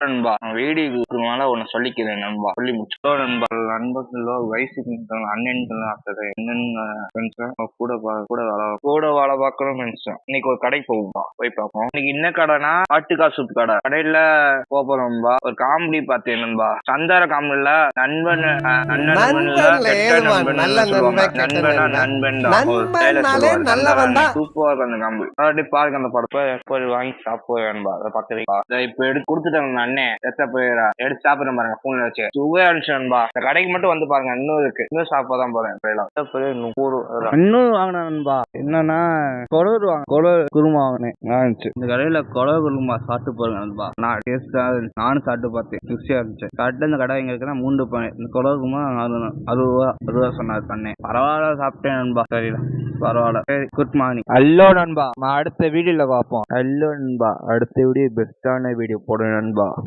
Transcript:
நண்பா வேடிக்கு மேல ஒன்னு சொல்லிக்கிறேன் நண்பா. சொல்லி முடிச்சோ. நண்பா நண்பர்களோ வயசுக்கு மூத்தவங்க, அண்ணன் அக்கறை என்னென்ன கூட கூட வாழ கூட வாழ பார்க்கணும் நினைச்சேன். இன்னைக்கு ஒரு கடைக்கு போகும்பா போய் பார்ப்போம். இன்னைக்கு என்ன கடைனா ஆட்டுக்கா சூப் கடை. கடையில போறோம்பா. ஒரு காமெடி பார்த்தேன் நண்பா சந்தார காமெடில நண்பன். சூப்பரா இருக்கும் அந்த காமெடி பாருங்க அந்த படத்தை. போய் வாங்கி சாப்பிட வேணும்பா அதை பக்கத்துல இப்ப எடுத்து கொடுத்துட்டாங்க அந்த அண்ணன் எத்த போயிடா எடுத்து சாப்பிடுற பாருங்க போன்ல வச்சு. சுவே அனுப்பிச்சா இந்த கடைக்கு மட்டும் வந்து பாருங்க இன்னும் இருக்கு. இன்னும் சாப்பிட தான் போறேன். இன்னும் வாங்கினேன் நண்பா. என்னன்னா கொடூர் வாங்க கொடூர் குருமா வாங்கினேன். இருந்துச்சு இந்த கடையில கொடை குருமா சாப்பிட்டு போறேன் நண்பா. நான் டேஸ்டா நானும் சாப்பிட்டு பார்த்தேன். ருசியா இருந்துச்சு. கரெக்டா இந்த கடை எங்க இருக்குன்னா மூன்று பானை. இந்த கொடை குருமா அறுபது ரூபா அறுபது ரூபா சொன்னார் பண்ணேன். பரவாயில்ல சாப்பிட்டேன் நண்பா. சரிடா. பரவாயில்ல. சரி குட் மார்னிங் ஹலோ நண்பா. நான் அடுத்த வீடியோல பார்ப்போம். ஹலோ நண்பா. அடுத்த வீடியோ பெஸ்டான வீடியோ போடுறேன் நண்பா.